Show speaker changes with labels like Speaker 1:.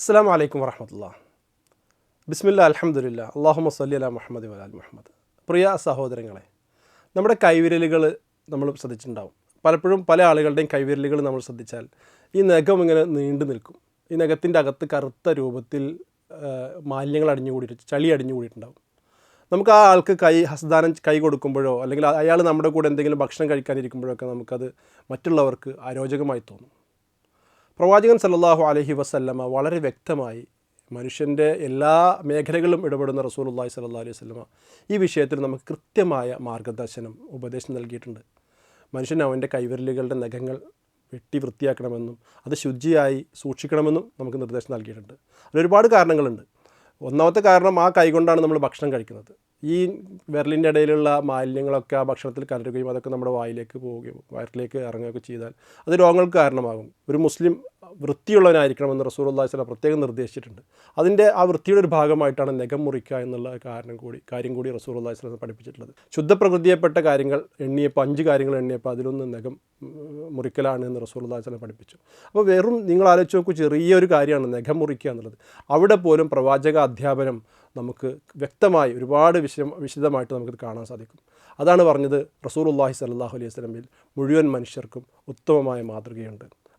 Speaker 1: അസ്സാം വലൈക്കും വറഹമത്തുള്ള ബിസ്മില്ല അലഹമുല്ല അള്ളാഹു സല്ലി അല മുഹമ്മദ് വലാൽ മുഹമ്മദ്. പ്രിയ സഹോദരങ്ങളെ നമ്മുടെ കൈവിരലുകൾ നമ്മൾ ശ്രദ്ധിച്ചിട്ടുണ്ടാവും. പലപ്പോഴും പല ആളുകളുടെയും കൈവിരലുകൾ നമ്മൾ ശ്രദ്ധിച്ചാൽ ഈ നഖം ഇങ്ങനെ നീണ്ടു നിൽക്കും. ഈ നഖത്തിന്റെ അകത്ത് കറുത്ത രൂപത്തിൽ മാലിന്യങ്ങൾ അടിഞ്ഞുകൂടിയിട്ട് ചളി അടിഞ്ഞുകൂടിയിട്ടുണ്ടാവും. നമുക്ക് ആ ആൾക്ക് കൈ ഹസ്ദാനം കൈ കൊടുക്കുമ്പോഴോ അല്ലെങ്കിൽ അയാൾ നമ്മുടെ കൂടെ എന്തെങ്കിലും ഭക്ഷണം കഴിക്കാനിരിക്കുമ്പോഴൊക്കെ നമുക്കത് മറ്റുള്ളവർക്ക് അരോചകമായി തോന്നും. പ്രവാചകൻ സല്ലല്ലാഹു അലഹി വസല്ലമ വളരെ വ്യക്തമായി മനുഷ്യന്റെ എല്ലാ മേഖലകളും ഇടപെടുന്ന റസൂലുള്ളാഹി സല്ലല്ലാഹു അലൈഹി വസല്ലമ ഈ വിഷയത്തിൽ നമുക്ക് കൃത്യമായ മാർഗദർശനം ഉപദേശം നൽകിയിട്ടുണ്ട്. മനുഷ്യൻ അവന്റെ കൈവിരലുകളുടെ നഖങ്ങൾ വെട്ടി വൃത്തിയാക്കണമെന്നും അത് ശുചിയായി സൂക്ഷിക്കണമെന്നും നമുക്ക് നിർദ്ദേശം നൽകിയിട്ടുണ്ട്. അതിലൊരുപാട് കാരണങ്ങളുണ്ട്. ഒന്നാമത്തെ കാരണം ആ കൈകൊണ്ടാണ് നമ്മൾ ഭക്ഷണം കഴിക്കുന്നത്. ഈ വിരലിന്റെ ഇടയിലുള്ള മാലിന്യങ്ങളൊക്കെ ആ ഭക്ഷണത്തിൽ കലരുകയും അതൊക്കെ നമ്മുടെ വായിലേക്ക് പോവുകയും വയറ്റിലേക്ക് ഇറങ്ങുകയൊക്കെ ചെയ്താൽ അത് രോഗങ്ങൾക്ക് കാരണമാകും. ഒരു മുസ്ലിം വൃത്തിയുള്ളവനായിരിക്കണമെന്ന് റസൂലുള്ളാഹി സ്വലം പ്രത്യേകം നിർദ്ദേശിച്ചിട്ടുണ്ട്. അതിന്റെ ആ വൃത്തിയുടെ ഒരു ഭാഗമായിട്ടാണ് നഖം മുറിക്കുക എന്നുള്ള കാരണം കൂടി കാര്യം കൂടി റസൂലുള്ളാഹി സ്വലം പഠിപ്പിച്ചിട്ടുള്ളത്. ശുദ്ധപ്രകൃതിയെപ്പെട്ട കാര്യങ്ങൾ എണ്ണിയപ്പോൾ അഞ്ച് കാര്യങ്ങൾ എണ്ണിയപ്പോൾ അതിലൊന്ന് നഖം മുറിക്കലാണ് എന്ന് റസൂലുള്ളാഹി സ്വലം പഠിപ്പിച്ചു. അപ്പോൾ വെറും നിങ്ങൾ ആലോചിച്ച് നോക്കൂ ചെറിയൊരു കാര്യമാണ് നഖം മുറിക്കുക എന്നുള്ളത്. അവിടെ പോലും പ്രവാചക അധ്യാപനം നമുക്ക് വ്യക്തമായി ഒരുപാട് വിശദ വിശദമായിട്ട് നമുക്കിത് കാണാൻ സാധിക്കും. അതാണ് പറഞ്ഞത് റസൂലുള്ളാഹി സ്വല്ലല്ലാഹു അലൈഹി സ്വലമിൽ മുഴുവൻ മനുഷ്യർക്കും ഉത്തമമായ മാതൃകയുണ്ട്.